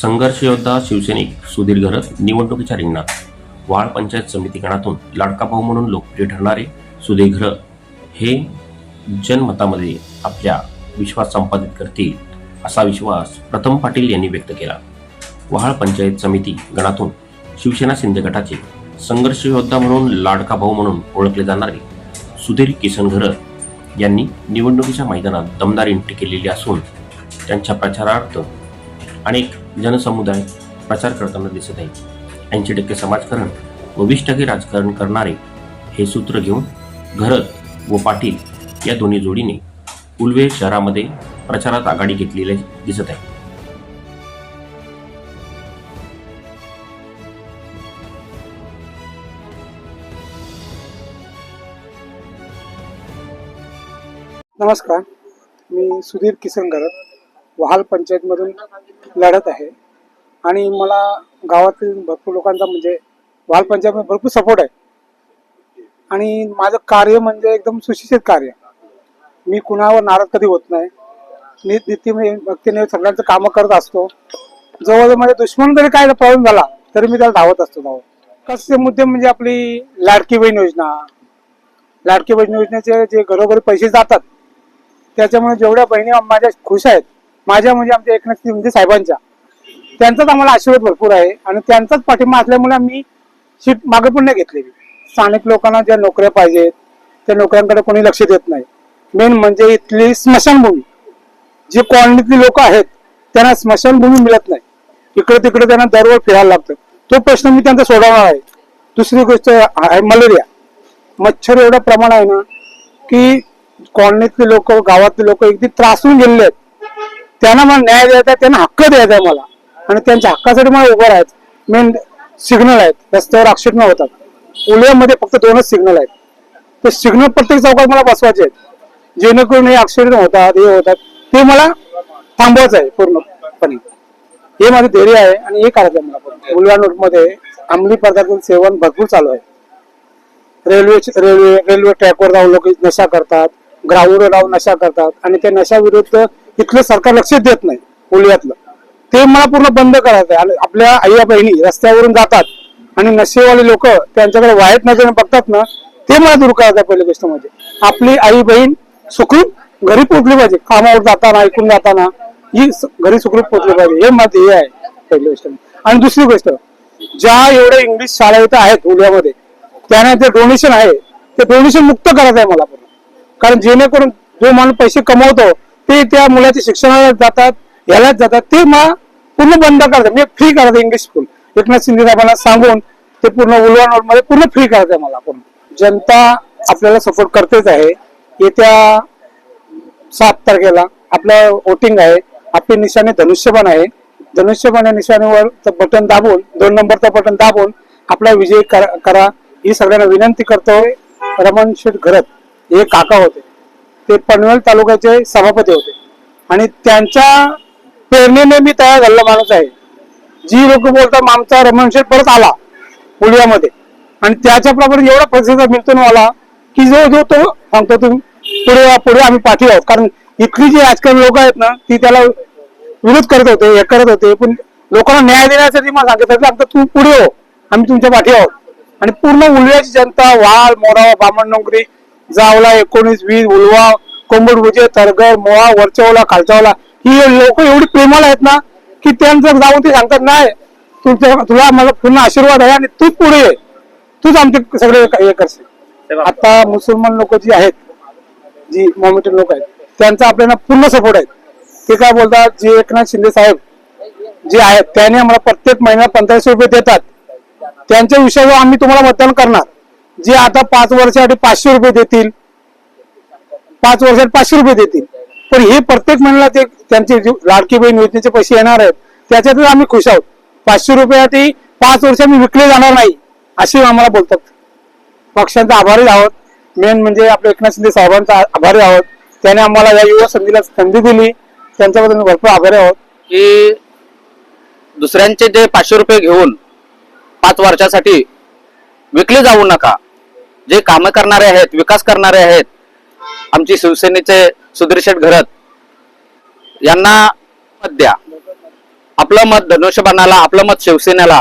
संघर्ष योद्धा शिवसैनिक सुधीर घरत निवडणुकीच्या रिंगणात. वाळ पंचायत समिती गणातून लाडका भाऊ म्हणून लोकप्रिय ठरणारे सुधीर घरत हे जनमतामध्ये आपल्या विश्वास संपादित करतील असा विश्वास प्रथम पाटील यांनी व्यक्त केला. वहाळ पंचायत समिती गणातून शिवसेना शिंदे गटाचे संघर्ष योद्धा म्हणून लाडका भाऊ म्हणून ओळखले जाणारे सुधीर किसन घरत यांनी निवडणुकीच्या मैदानात दमदार एंट्री केलेली असून त्यांच्या प्रचारार्थ अनेक जनसमुदाय प्रचार करताना दिसत आहे. ऐंशी टक्के समाजकारण व वीस टक्के राजकारण करणारे हे सूत्र घेऊन घरत व पाटील या दोन्ही जोडीने उलवे शहरामध्ये प्रचारात आघाडी घेतलेली दिसत आहे. नमस्कार. मी सुधीर किसन घरत वहाल पंचायतमधून लढत आहे. आणि मला गावातील भरपूर लोकांचा म्हणजे बालपंचायत भरपूर सपोर्ट आहे. आणि माझं कार्य म्हणजे एकदम सुशिक्षित कार्य. मी कुणावर नाराज कधी होत नाही. नीट नीती भक्तीने सगळ्यांचं कामं करत असतो. जवळ माझ्या दुश्मन जरी काय प्रॉब्लेम झाला तरी मी त्याला धावत असतो धावत कसे मुद्दे म्हणजे आपली लाडकी बहीण योजना. लाडकी बहीण योजनेचे जे घरोघरी पैसे जातात त्याच्यामुळे जेवढ्या बहिणी माझ्या खुश आहेत माझ्या म्हणजे आमच्या एकनाथ म्हणजे साहेबांच्या. त्यांचाच आम्हाला आशीर्वाद भरपूर आहे आणि त्यांचाच पाठिंबा असल्यामुळे आम्ही सीट मागे पण नाही घेतलेली स्थानिक लोकांना ज्या नोकऱ्या पाहिजेत त्या नोकऱ्यांकडे कोणी लक्ष देत नाही. मेन म्हणजे इथली स्मशानभूमी. जे कॉलनीतली लोक आहेत त्यांना स्मशानभूमी मिळत नाही. इकडे तिकडे त्यांना दरवर फिरायला लागतं. तो प्रश्न मी त्यांचा सोडवणार आहे. दुसरी गोष्ट आहे मलेरिया. मच्छर एवढं प्रमाण आहे ना की कॉलनीतले लोक गावातले लोक अगदी त्रासून गेलेले आहेत. त्यांना मला न्याय द्यायचा त्यांना हक्क द्यायचा आहे मला. आणि त्यांच्या हक्कासाठी मला उभं राहायचं. मेन सिग्नल आहेत. रस्त्यावर ऍक्सिडेंट होतात उल्ह्यामध्ये फक्त दोनच सिग्नल आहेत. ते सिग्नल प्रत्येक चौकात मला बसवायचे आहेत. जेणेकरून हे ऍक्सिडेंट होतात हे होतात. ते मला थांबवायचं आहे पूर्णपणे. हे माझं धैर्य आहे आणि हे करायचं आहे. मला उल्हान नोटमध्ये अंमली पदार्थांचं सेवन भरपूर चालू आहे. रेल्वे रेल्वे रेल्वे ट्रॅकवर जाऊन लोक नशा करतात. ग्राउंडवर राहून नशा करतात आणि त्या नशा विरुद्ध इथलं सरकार लक्ष देत नाही उल्ह्यातलं ते मला पूर्ण बंद करायचं आहे आणि आपल्या आई बहिणी रस्त्यावरून जातात आणि नशेवाले लोक त्यांच्याकडे वाईट नजरेने बघतात ना ते मला दूर करायचं आहे पहिली गोष्ट म्हणजे आपली आई बहीण सुखरूप घरी पोचली पाहिजे कामावर जाताना ऐकून जाताना ही घरी सुखरूप पोचली पाहिजे. हे मत हे आहे पहिली गोष्ट आणि दुसरी गोष्ट ज्या एवढ्या इंग्लिश शाळा इथं आहेत ओलियामध्ये त्यांना जे डोनेशन आहे ते डोनेशन मुक्त करायचं आहे मला पण कारण जेणेकरून जो माणूस पैसे कमवतो ते त्या मुलाच्या शिक्षणाला जातात यालाच जातात ते मग पूर्ण बंद करतात. मी फ्री करायचं इंग्लिश स्कूल एकनाथ शिंदे साहेबांना सांगून ते पूर्ण उलवणमध्ये पूर्ण फ्री करायचं आहे मला पूर्ण. जनता आपल्याला सपोर्ट करतेच आहे. येत्या सात तारखेला आपलं वोटिंग आहे. आपली निशाणे धनुष्यबाण आहे. धनुष्यबाण या निशाणीवर बटन दाबून दोन नंबरचं बटन दाबून आपला विजय करा करा. ही सगळ्यांना विनंती करतो रमण शेठ घरत. हे काका होते. ते पनवेल तालुक्याचे सभापती होते. आणि त्यांच्या प्रेरणेने मी तयार झालेला माणूस आहे. जी लोक बोलतात आमचा रमण शेठ परत आला पुण्यामध्ये. आणि त्याच्याप्रमाणे एवढा प्रतिसाद मिळतो ना मला की जो जो तो सांगतो तुम्ही पुढे पुढे आम्ही पाठी आहोत. कारण इथली जी राजकारणी लोक आहेत ना ती त्याला विरोध करत होते हे करत होते. पण लोकांना न्याय देण्यासाठी मला सांगितलं आमचं तू पुढे हो. आम्ही तुमच्या पाठी आहोत. आणि पूर्ण उलव्याची जनता वाळ मोरावा बामण नोकरी जावला एकोणीस वीस उलवा कोंबडभुजे तरगर मोहा वरच्यावला खालच्यावला ही लोक एवढी प्रेमाला आहेत ना की त्यांचं जाऊन ते सांगतात नाही तुमच्या तुला मला पूर्ण आशीर्वाद आहे आणि तूच पुढे ये. तूच आमचे सगळे हे करशील. आता मुसलमान लोक जी आहेत जी मॉमिटन लोक आहेत त्यांचा आपल्याला पूर्ण सपोर्ट आहे. ते काय बोलतात जे एकनाथ शिंदे साहेब जे आहेत त्याने आम्हाला प्रत्येक महिना पंधराशे रुपये देतात. त्यांच्या विषयावर आम्ही तुम्हाला मतदान करणार. जे आता पाच वर्षासाठी पाचशे रुपये देतील. पाच वर्षात पाचशे रुपये देतील. पण हे प्रत्येक महिन्याला ते त्यांचे जे लाडकी बहीण योजनेचे पैसे येणार आहेत त्याच्यातच आम्ही खुश आहोत. पाचशे रुपयासाठी पाच वर्ष आम्ही विकले जाणार नाही असे आम्हाला बोलतात. पक्षांचा आभारी आहोत. मेन म्हणजे आपल्या एकनाथ शिंदे साहेबांचा आभारी आहोत. त्याने आम्हाला या युवा संधीला संधी दिली. त्यांच्याबद्दल मी भरपूर आभारी आहोत. की दुसऱ्यांचे जे पाचशे रुपये घेऊन पाच वर्षासाठी विकले जाऊ नका. जे कामं करणारे आहेत विकास करणारे आहेत आमची शिवसेनेचे सुधीर शेठ घरत यांना मत द्या. आपलं मत धनुष्यबाणाला आपलं मत शिवसेनेला.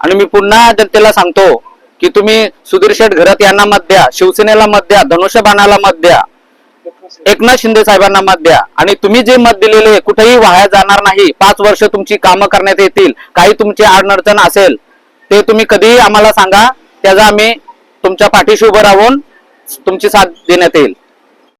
आणि मी पुन्हा जनतेला सांगतो की तुम्ही सुधीर शेठ घरत यांना मत द्या शिवसेनेला मत द्या धनुष्यबाणाला मत द्या एकनाथ शिंदे साहेबांना मत द्या. आणि तुम्ही जे मत दिलेले कुठेही वाया जाणार नाही. पाच वर्ष तुमची कामं करण्यात येतील काही तुमची अडचण असेल ते तुम्ही कधीही आम्हाला सांगा त्याचा आम्ही तुमच्या पाठीशी उभं राहून तुमची साथ देण्यात येईल.